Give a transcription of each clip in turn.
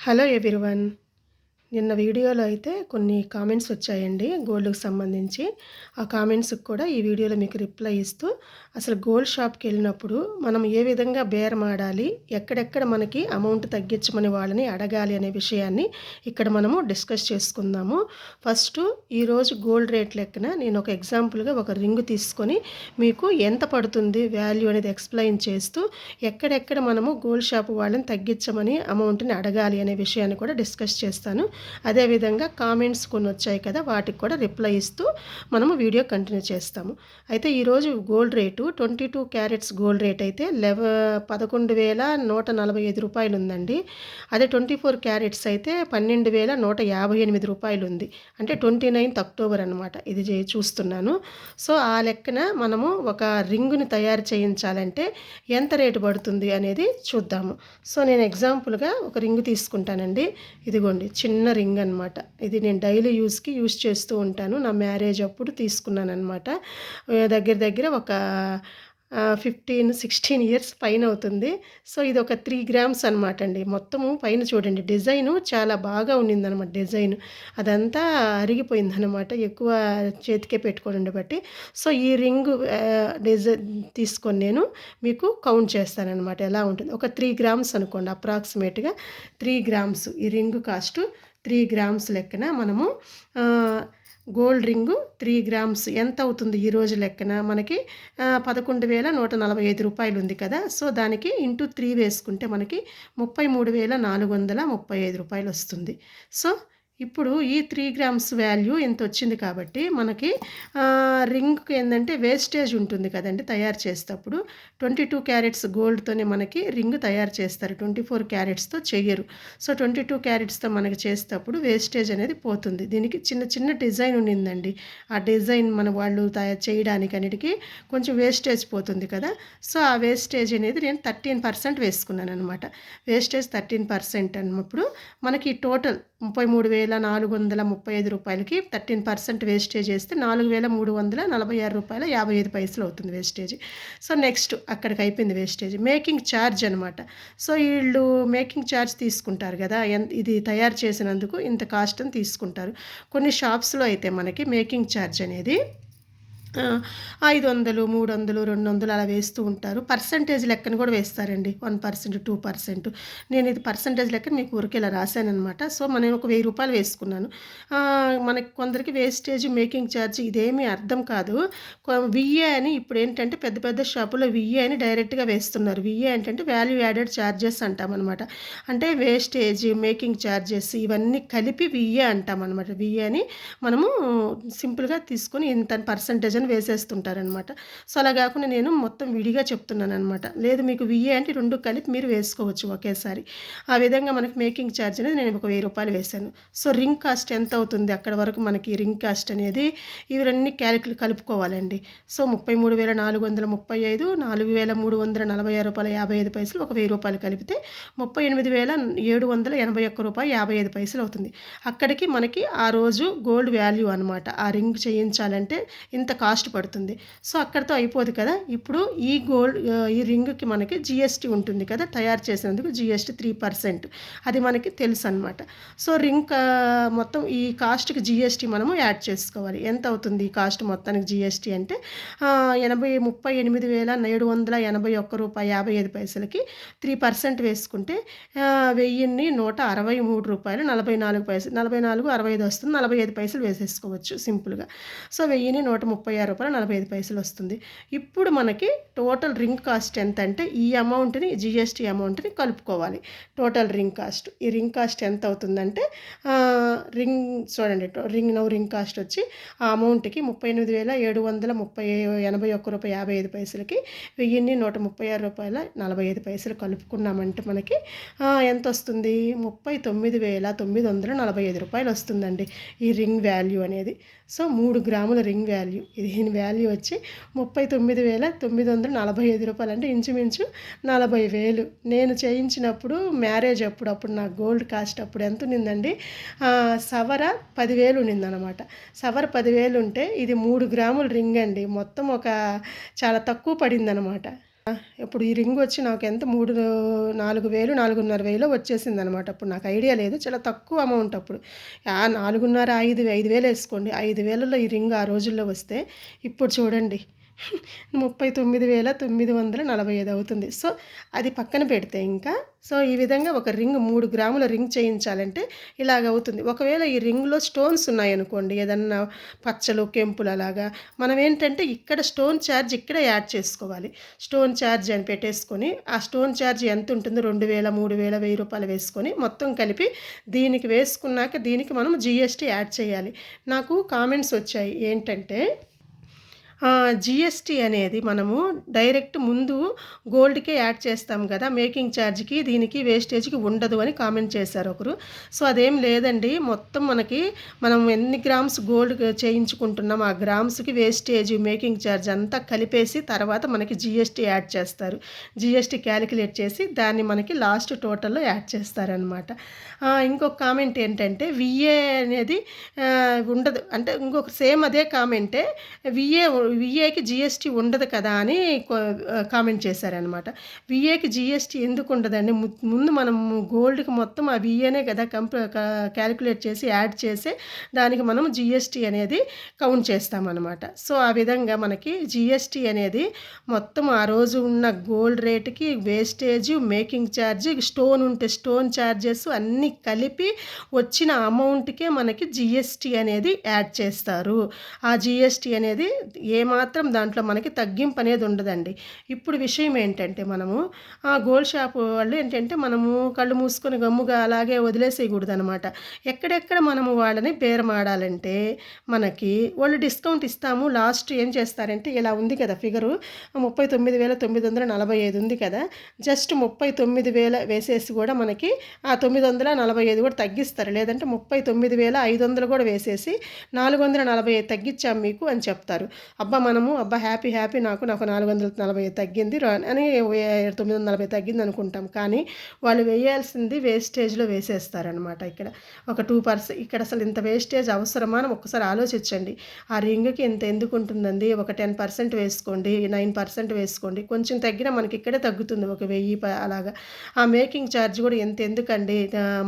Hello everyone నిన్న వీడియోలో అయితే కొన్ని కామెంట్స్ వచ్చాయండి గోల్డ్కి సంబంధించి. ఆ కామెంట్స్కి కూడా ఈ వీడియోలో మీకు రిప్లై ఇస్తూ అసలు గోల్డ్ షాప్కి వెళ్ళినప్పుడు మనం ఏ విధంగా బేరం ఆడాలి ఎక్కడెక్కడ మనకి అమౌంట్ తగ్గించమని వాళ్ళని అడగాలి అనే విషయాన్ని ఇక్కడ మనము డిస్కస్ చేసుకుందాము. ఫస్ట్ ఈరోజు గోల్డ్ రేట్ లెక్కన నేను ఒక ఎగ్జాంపుల్గా ఒక రింగ్ తీసుకొని మీకు ఎంత పడుతుంది వాల్యూ అనేది ఎక్స్ప్లెయిన్ చేస్తూ ఎక్కడెక్కడ మనము గోల్డ్ షాప్ వాళ్ళని తగ్గించమని అమౌంట్ని అడగాలి అనే విషయాన్ని కూడా డిస్కస్ చేస్తాను. అదేవిధంగా కామెంట్స్ కొన్ని వచ్చాయి కదా వాటికి కూడా రిప్లై ఇస్తూ మనము వీడియో కంటిన్యూ చేస్తాము. అయితే ఈరోజు gold rate twenty two carats gold rate అయితే లెవ పదకొండు వేల నూట నలభై ఐదు రూపాయలు ఉందండి అదే ట్వంటీ ఫోర్ క్యారెట్స్ అయితే పన్నెండు వేల నూట యాభై ఎనిమిది రూపాయలు ఉంది అంటే ట్వంటీ నైన్త్ అక్టోబర్ అనమాట ఇది చూస్తున్నాను. సో ఆ లెక్కన మనము ఒక రింగుని తయారు చేయించాలంటే ఎంత రేటు పడుతుంది అనేది చూద్దాము. సో నేను ఎగ్జాంపుల్గా ఒక రింగ్ తీసుకుంటానండి. ఇదిగోండి చిన్న రింగ్ అనమాట ఇది నేను డైలీ యూస్కి యూస్ చేస్తూ ఉంటాను. నా మ్యారేజ్ అప్పుడు తీసుకున్నాను అనమాట దగ్గర దగ్గర ఒక ఫిఫ్టీన్ సిక్స్టీన్ ఇయర్స్ పైన అవుతుంది. సో ఇది ఒక త్రీ గ్రామ్స్ అనమాట అండి. మొత్తము పైన చూడండి. డిజైను చాలా బాగా ఉండిందనమాట డిజైన్. అదంతా అరిగిపోయిందనమాట ఎక్కువ చేతికే పెట్టుకోండి బట్టి సో ఈ రింగ్ డిజైన్ తీసుకొని నేను మీకు కౌంట్ చేస్తానమాట ఎలా ఉంటుంది? ఒక త్రీ గ్రామ్స్ అనుకోండి అప్రాక్సిమేట్గా త్రీ గ్రామ్స్ ఈ రింగ్ కాస్ట్ త్రీ గ్రామ్స్ లెక్కన మనము గోల్డ్ రింగు త్రీ గ్రామ్స్ ఎంత అవుతుంది ఈ రోజు లెక్కన? మనకి పదకొండు వేల నూట నలభై ఐదు రూపాయలు ఉంది కదా? సో దానికి ఇంటూ త్రీ వేసుకుంటే మనకి ముప్పై మూడు వేల నాలుగు వందల ముప్పై ఐదు రూపాయలు వస్తుంది. సో ఇప్పుడు ఈ త్రీ గ్రామ్స్ వాల్యూ ఇంత వచ్చింది కాబట్టి మనకి రింగ్కి ఏంటంటే వేస్టేజ్ ఉంటుంది కదండి తయారు చేసేటప్పుడు. ట్వంటీ టూ క్యారెట్స్ గోల్డ్తోనే మనకి రింగ్ తయారు చేస్తారు. ట్వంటీ ఫోర్ క్యారెట్స్తో చెయ్యరు. సో ట్వంటీ టూ క్యారెట్స్తో మనకి చేసేటప్పుడు వేస్టేజ్ అనేది పోతుంది. దీనికి చిన్న చిన్న డిజైన్ ఉండిందండి. ఆ డిజైన్ మన వాళ్ళు తయారు చేయడానికి అన్నిటికీ కొంచెం వేస్టేజ్ పోతుంది కదా. సో ఆ వేస్టేజ్ అనేది నేను థర్టీన్ పర్సెంట్ వేసుకున్నాను అనమాట వేస్టేజ్ థర్టీన్ పర్సెంట్ అన్నప్పుడు మనకి టోటల్ ముప్పై మూడు వేల నాలుగు వందల ముప్పై ఐదు రూపాయలకి థర్టీన్ పర్సెంట్ వేస్టేజ్ వేస్తే నాలుగు వేల మూడు వందల నలభై ఆరు రూపాయల యాభై ఐదు పైసలు అవుతుంది వేస్టేజ్. సో నెక్స్ట్ అక్కడికి అయిపోయింది వేస్టేజ్. మేకింగ్ ఛార్జ్ అనమాట సో వీళ్ళు మేకింగ్ ఛార్జ్ తీసుకుంటారు కదా ఇది తయారు చేసినందుకు ఇంత కాస్ట్ అని తీసుకుంటారు. కొన్ని షాప్స్లో అయితే మనకి మేకింగ్ ఛార్జ్ అనేది ఐదు వందలు మూడు వందలు రెండు వందలు అలా వేస్తూ ఉంటారు. పర్సంటేజ్ లెక్కను కూడా వేస్తారండి. One percent two percent. నేను ఇది పర్సంటేజ్ లెక్క మీకు ఊరికి ఇలా రాశానమాట సో మనం ఒక వెయ్యి రూపాయలు వేసుకున్నాను. మనకి కొందరికి వేస్టేజ్ మేకింగ్ ఛార్జ్ ఇదేమీ అర్థం కాదు. విఏ అని ఇప్పుడు ఏంటంటే పెద్ద పెద్ద షాపులో విఏ అని డైరెక్ట్గా వేస్తున్నారు. విఏ ఏంటంటే వాల్యూ యాడెడ్ ఛార్జెస్ అంటామన్నమాట. అంటే వేస్టేజ్ మేకింగ్ ఛార్జెస్ ఇవన్నీ కలిపి విఏ అంటామన్నమాట. విఏ అని మనము సింపుల్గా తీసుకొని ఇంత పర్సంటేజ్ అని వేసేస్తుంటారనమాట. సో అలా కాకుండా నేను మొత్తం విడిగా చెప్తున్నాను అనమాట లేదు మీకు విఏ అంటే రెండు కలిపి మీరు వేసుకోవచ్చు ఒకేసారి. ఆ విధంగా మనకి మేకింగ్ ఛార్జ్ అనేది నేను ఒక వెయ్యి రూపాయలు వేశాను. సో రింగ్ కాస్ట్ ఎంత అవుతుంది? అక్కడ వరకు మనకి రింగ్ కాస్ట్ అనేది ఇవన్నీ క్యాలిక్యుల్ కలుపుకోవాలండి. సో ముప్పై మూడు వేల నాలుగు వందల ముప్పై ఐదు నాలుగు వేల మూడు వందల నలభై ఆరు రూపాయల యాభై ఐదు పైసలు ఒక వెయ్యి రూపాయలు కలిపితే ముప్పై ఎనిమిది వేల ఏడు వందల ఎనభై ఒక్క రూపాయలు యాభై ఐదు పైసలు అవుతుంది. అక్కడికి మనకి ఆ రోజు గోల్డ్ వాల్యూ అనమాట. ఆ రింగ్ చేయించాలంటే ఇంత కాస్ట్ కాస్ట్ పడుతుంది. సో అక్కడితో అయిపోదు కదా. ఇప్పుడు ఈ గోల్డ్ ఈ రింగ్కి మనకి జిఎస్టీ ఉంటుంది కదా. తయారు చేసినందుకు జిఎస్టీ త్రీ పర్సెంట్ అది మనకి తెలుసు అనమాట సో రింగ్ మొత్తం ఈ కాస్ట్కి జిఎస్టీ మనము యాడ్ చేసుకోవాలి. ఎంత అవుతుంది ఈ కాస్ట్ మొత్తానికి జిఎస్టీ అంటే ఎనభై ముప్పై ఎనిమిది వేల ఏడు వందల ఎనభై ఒక్క రూపాయి యాభై ఐదు పైసలకి త్రీ పర్సెంట్ వేసుకుంటే వెయ్యిన్ని నూట అరవై మూడు రూపాయలు నలభై నాలుగు పైసలు నలభై నాలుగు అరవై ఐదు వస్తుంది. నలభై ఐదు పైసలు వేసేసుకోవచ్చు సింపుల్గా. సో వెయ్యిని నూట ముప్పై ఆరు రూపాయలు నలభై ఐదు పైసలు వస్తుంది. ఇప్పుడు మనకి టోటల్ రింగ్ కాస్ట్ ఎంత అంటే ఈ అమౌంట్ని జిఎస్టీ అమౌంట్ని కలుపుకోవాలి. Total ring cost. ఈ రింగ్ కాస్ట్ ఎంత అవుతుందంటే రింగ్ చూడండి రింగ్ నౌ రింగ్ కాస్ట్ వచ్చి ఆ అమౌంట్కి ముప్పై ఎనిమిది వేల ఏడు వందల ముప్పై ఎనభై ఒక్క రూపాయి యాభై ఐదు పైసలకి వెయ్యిన్ని నూట ముప్పై ఆరు రూపాయల నలభై ఐదు పైసలు కలుపుకున్నామంటే మనకి ఎంత వస్తుంది? ముప్పై తొమ్మిది వేల తొమ్మిది వందల నలభై ఐదు రూపాయలు వస్తుందండి ఈ రింగ్ వాల్యూ అనేది. సో మూడు గ్రాముల రింగ్ వాల్యూ. ఇది దీని వాల్యూ వచ్చి ముప్పై తొమ్మిది వేల తొమ్మిది వందల నలభై ఐదు రూపాయలు. అంటే ఇంచుమించు నలభై వేలు. నేను చేయించినప్పుడు మ్యారేజ్ అప్పుడు అప్పుడు నా గోల్డ్ కాస్ట్ అప్పుడు ఎంత ఉన్నిందండి? సవర పదివేలు ఉన్నిందనమాట సవర పదివేలు ఉంటే ఇది మూడు గ్రాముల రింగ్ అండి. మొత్తం ఒక చాలా తక్కువ పడిందనమాట ఇప్పుడు ఈ రింగ్ వచ్చి నాకు ఎంత? మూడు నాలుగు వేలు నాలుగున్నర వేలు వచ్చేసింది అనమాట అప్పుడు నాకు ఐడియా లేదు. చాలా తక్కువ అమౌంట్ అప్పుడు. నాలుగున్నర ఐదు ఐదు వేలు వేసుకోండి. ఐదు వేలలో ఈ రింగ్ ఆ రోజుల్లో వస్తే ఇప్పుడు చూడండి. ముప్పై తొమ్మిది వేల తొమ్మిది వందల నలభై ఐదు అవుతుంది. సో అది పక్కన పెడితే ఇంకా సో ఈ విధంగా ఒక రింగ్ మూడు గ్రాముల రింగ్ చేయించాలంటే ఇలాగ అవుతుంది ఒకవేళ ఈ రింగ్లో స్టోన్స్ ఉన్నాయనుకోండి ఏదన్నా పచ్చలు కెంపులు అలాగా మనం ఏంటంటే ఇక్కడ స్టోన్ ఛార్జ్ ఇక్కడ యాడ్ చేసుకోవాలి. స్టోన్ ఛార్జ్ అని పెట్టేసుకొని ఆ స్టోన్ ఛార్జ్ ఎంత ఉంటుంది రెండు వేల మూడు వేల వెయ్యి రూపాయలు వేసుకొని మొత్తం కలిపి దీనికి వేసుకున్నాక దీనికి మనం జిఎస్టీ యాడ్ చేయాలి. నాకు కామెంట్స్ వచ్చాయి ఏంటంటే జిఎస్టీ అనేది మనము డైరెక్ట్ ముందు గోల్డ్కే యాడ్ చేస్తాం కదా మేకింగ్ ఛార్జ్కి దీనికి వేస్టేజ్కి ఉండదు అని కామెంట్ చేశారు ఒకరు. సో అదేం లేదండి మొత్తం మనకి మనం ఎన్ని గ్రామ్స్ గోల్డ్ చేయించుకుంటున్నాం ఆ గ్రామ్స్కి వేస్టేజ్ మేకింగ్ ఛార్జ్ అంతా కలిపేసి తర్వాత మనకి జిఎస్టీ యాడ్ చేస్తారు. జిఎస్టీ క్యాలిక్యులేట్ చేసి దాన్ని మనకి లాస్ట్ టోటల్లో యాడ్ చేస్తారనమాట ఇంకొక కామెంట్ ఏంటంటే విఏ అనేది ఉండదు. అంటే ఇంకొక సేమ్ అదే కామెంటే విఏ విఏకి జిఎస్టీ ఉండదు కదా అని కామెంట్ చేశారనమాట విఏకి జిఎస్టీ ఎందుకు ఉండదండి? ముందు మనం గోల్డ్కి మొత్తం ఆ విఏనే కదా కంప క్యాలిక్యులేట్ చేసి యాడ్ చేసి దానికి మనం జిఎస్టీ అనేది కౌంట్ చేస్తామన్నమాట. సో ఆ విధంగా మనకి జిఎస్టీ అనేది మొత్తం ఆ రోజు ఉన్న గోల్డ్ రేటుకి వేస్టేజ్ మేకింగ్ ఛార్జ్ స్టోన్ ఉంటే స్టోన్ ఛార్జెస్ అన్నీ కలిపి వచ్చిన అమౌంట్కే మనకి జిఎస్టీ అనేది యాడ్ చేస్తారు. ఆ జిఎస్టీ అనేది ఏ ఏమాత్రం దాంట్లో మనకి తగ్గింపు అనేది ఉండదండి. ఇప్పుడు విషయం ఏంటంటే మనము ఆ గోల్డ్ షాప్ వాళ్ళు ఏంటంటే మనము కళ్ళు మూసుకొని గమ్ముగా అలాగే వదిలేసేయకూడదు అనమాట ఎక్కడెక్కడ మనము వాళ్ళని బేరమాడాలంటే మనకి వాళ్ళు డిస్కౌంట్ ఇస్తాము లాస్ట్ ఏం చేస్తారంటే ఇలా ఉంది కదా ఫిగరు ముప్పై తొమ్మిది వేల తొమ్మిది వందల నలభై ఐదు ఉంది కదా జస్ట్ ముప్పై తొమ్మిది వేల వేసేసి కూడా మనకి ఆ తొమ్మిది వందల నలభై ఐదు కూడా తగ్గిస్తారు. లేదంటే ముప్పై తొమ్మిది వేల ఐదు వందలు కూడా వేసేసి నాలుగు వందల నలభై ఐదు తగ్గించాం మీకు అని చెప్తారు. అబ్బా అబ్బా మనము అబ్బా హ్యాపీ హ్యాపీ నాకు నాకు నాలుగు వందల నలభై తగ్గింది అని తొమ్మిది వందల నలభై తగ్గింది అనుకుంటాం. కానీ వాళ్ళు వేయాల్సింది వేస్టేజ్లో వేసేస్తారనమాట ఇక్కడ. ఒక టూ పర్సెంట్ ఇక్కడ అసలు ఇంత వేస్టేజ్ అవసరమా అని ఒక్కసారి ఆలోచించండి. ఆ రింగ్కి ఇంత ఎందుకు ఉంటుందండి? ఒక టెన్ పర్సెంట్ వేసుకోండి నైన్ పర్సెంట్ వేసుకోండి కొంచెం తగ్గినా మనకి ఇక్కడే తగ్గుతుంది ఒక వెయ్యి అలాగా. ఆ మేకింగ్ ఛార్జ్ కూడా ఎంత ఎందుకండి?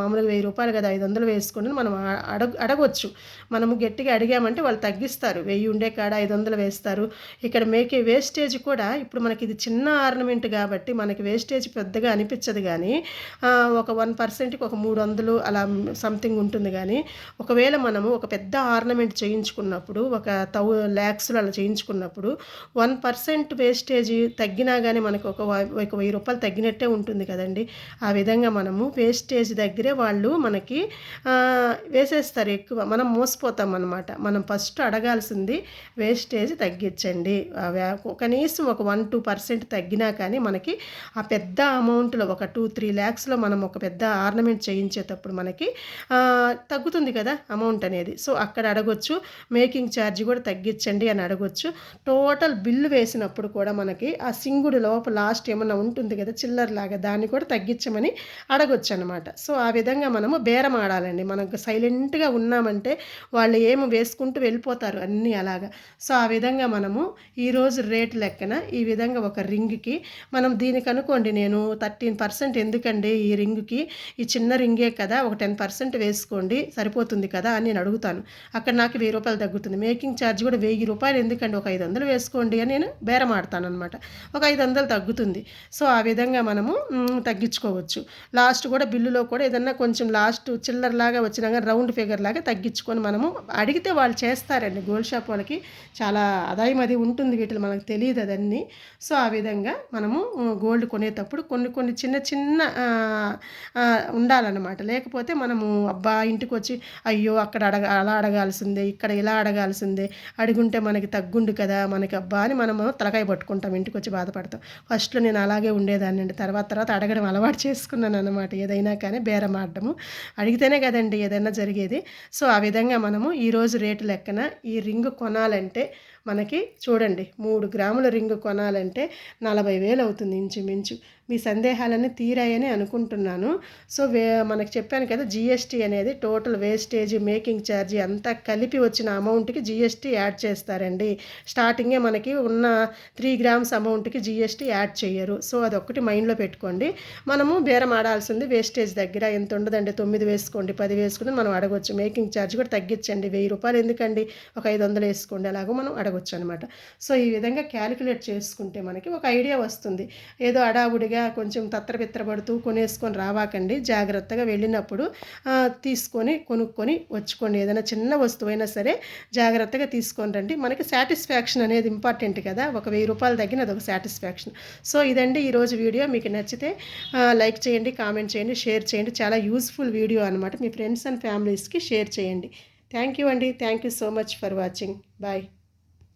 మామూలుగా వెయ్యి రూపాయలు కదా ఐదు వందలు వేసుకోండి మనం అడగ అడగవచ్చు మనము గట్టిగా అడిగామంటే వాళ్ళు తగ్గిస్తారు. వెయ్యి ఉండే కాడ ఐదు వందలు వేస్తారు ఇక్కడ మేకే వేస్టేజ్ కూడా ఇప్పుడు మనకి ఇది చిన్న ఆర్నమెంట్ కాబట్టి మనకి వేస్టేజ్ పెద్దగా అనిపించదు కానీ ఒక వన్ పర్సెంట్కి ఒక మూడు వందలు అలా సంథింగ్ ఉంటుంది కానీ ఒకవేళ మనము ఒక పెద్ద ఆర్నమెంట్ చేయించుకున్నప్పుడు ఒక తౌ ల్యాక్స్లో అలా చేయించుకున్నప్పుడు వన్ పర్సెంట్ వేస్టేజ్ తగ్గినా కానీ మనకు ఒక ఒక వెయ్యి రూపాయలు తగ్గినట్టే ఉంటుంది కదండి. ఆ విధంగా మనము వేస్టేజ్ దగ్గరే వాళ్ళు మనకి వేసేస్తారు ఎక్కువ. మనం మోసపోతాం అనమాట మనం ఫస్ట్ అడగాల్సింది వేస్టేజ్ తగ్గించండి. కనీసం ఒక వన్ టూ పర్సెంట్ తగ్గినా కానీ మనకి ఆ పెద్ద అమౌంట్లో ఒక టూ త్రీ ల్యాక్స్లో మనం ఒక పెద్ద ఆర్నమెంట్ చేయించేటప్పుడు మనకి తగ్గుతుంది కదా అమౌంట్ అనేది. సో అక్కడ అడగొచ్చు మేకింగ్ ఛార్జ్ కూడా తగ్గించండి అని అడగొచ్చు. టోటల్ బిల్లు వేసినప్పుడు కూడా మనకి ఆ సింగుడు లోపల లాస్ట్ ఏమన్నా ఉంటుంది కదా చిల్లర్ లాగా దాన్ని కూడా తగ్గించమని అడగొచ్చు అనమాట సో ఆ విధంగా మనము బేరం ఆడాలండి. మనకు సైలెంట్గా ఉన్నామంటే వాళ్ళు ఏమి వేసుకుంటూ వెళ్ళిపోతారు అన్నీ అలాగా. సో ఆ విధంగా విధంగా మనము ఈరోజు రేట్ లెక్కన ఈ విధంగా ఒక రింగ్కి మనం దీనికి అనుకోండి నేను థర్టీన్ పర్సెంట్ ఎందుకండి ఈ రింగ్కి? ఈ చిన్న రింగే కదా ఒక టెన్ పర్సెంట్ వేసుకోండి సరిపోతుంది కదా అని నేను అడుగుతాను. అక్కడ నాకు వెయ్యి రూపాయలు తగ్గుతుంది. మేకింగ్ ఛార్జ్ కూడా వెయ్యి రూపాయలు ఎందుకండి? ఒక ఐదు వందలు వేసుకోండి అని నేను బేరం ఆడతాను అనమాట ఒక ఐదు వందలు తగ్గుతుంది. సో ఆ విధంగా మనము తగ్గించుకోవచ్చు. లాస్ట్ కూడా బిల్లులో కూడా ఏదన్నా కొంచెం లాస్ట్ చిల్లర్ లాగా వచ్చినాక రౌండ్ ఫిగర్ లాగా తగ్గించుకొని మనము అడిగితే వాళ్ళు చేస్తారండి. గోల్డ్ షాప్ వాళ్ళకి చాలా ఆదాయం అది ఉంటుంది వీటిలో మనకు తెలియదు అదన్నీ. సో ఆ విధంగా మనము గోల్డ్ కొనేటప్పుడు కొన్ని కొన్ని చిన్న చిన్న ఉండాలన్నమాట. లేకపోతే మనము అబ్బా ఇంటికి వచ్చి అయ్యో అక్కడ అడగ అలా అడగాల్సిందే ఇక్కడ ఇలా అడగాల్సిందే అడుగుంటే మనకి తగ్గుండు కదా మనకి అబ్బా అని మనము తలకాయ పట్టుకుంటాం ఇంటికి వచ్చి బాధపడతాం. ఫస్ట్లో నేను అలాగే ఉండేదాన్ని అండి. తర్వాత తర్వాత అడగడం అలవాటు చేసుకున్నాను అనమాట ఏదైనా కానీ బేరం ఆడటము అడిగితేనే కదండి ఏదైనా జరిగేది. సో ఆ విధంగా మనము ఈరోజు రేటు లెక్కన ఈ రింగ్ కొనాలంటే మనకి చూడండి మూడు గ్రాముల రింగ్ కొనాలంటే నలభై వేలు అవుతుంది ఇంచుమించు. మీ సందేహాలన్నీ తీరాయని అనుకుంటున్నాను. సో వే మనకు చెప్పాను కదా జిఎస్టీ అనేది టోటల్ వేస్టేజ్ మేకింగ్ ఛార్జీ అంతా కలిపి వచ్చిన అమౌంట్కి జిఎస్టీ యాడ్ చేస్తారండి. స్టార్టింగే మనకి ఉన్న త్రీ గ్రామ్స్ అమౌంట్కి జిఎస్టీ యాడ్ చేయరు. సో అదొక్కటి మైండ్లో పెట్టుకోండి. మనము బేరం ఆడాల్సింది వేస్టేజ్ దగ్గర ఎంత ఉండదండి? తొమ్మిది వేసుకోండి పది వేసుకుని మనం అడగొచ్చు. మేకింగ్ ఛార్జ్ కూడా తగ్గించండి. వెయ్యి రూపాయలు ఎందుకండి? ఒక ఐదు వందలు వేసుకోండి. అలాగో మనం అడగొచ్చు అనమాట సో ఈ విధంగా క్యాలిక్యులేట్ చేసుకుంటే మనకి ఒక ఐడియా వస్తుంది. ఏదో అడావుడిగా కొంచెం తత్తరబిత్తరపడుతూ కొనేసుకొని రావాకండి. జాగ్రత్తగా వెళ్ళినప్పుడు తీసుకొని కొనుక్కొని వచ్చుకోండి. ఏదైనా చిన్న వస్తువైనా సరే జాగ్రత్తగా తీసుకొని రండి. మనకి సాటిస్ఫాక్షన్ అనేది ఇంపార్టెంట్ కదా. ఒక వెయ్యి రూపాయలు తగ్గిన అదొక సాటిస్ఫాక్షన్. సో ఇదండి ఈరోజు వీడియో. మీకు నచ్చితే లైక్ చేయండి కామెంట్ చేయండి షేర్ చేయండి. చాలా యూస్ఫుల్ వీడియో అనమాట మీ ఫ్రెండ్స్ అండ్ ఫ్యామిలీస్కి షేర్ చేయండి. థ్యాంక్ యూ అండి. Thank you so much for watching. Bye.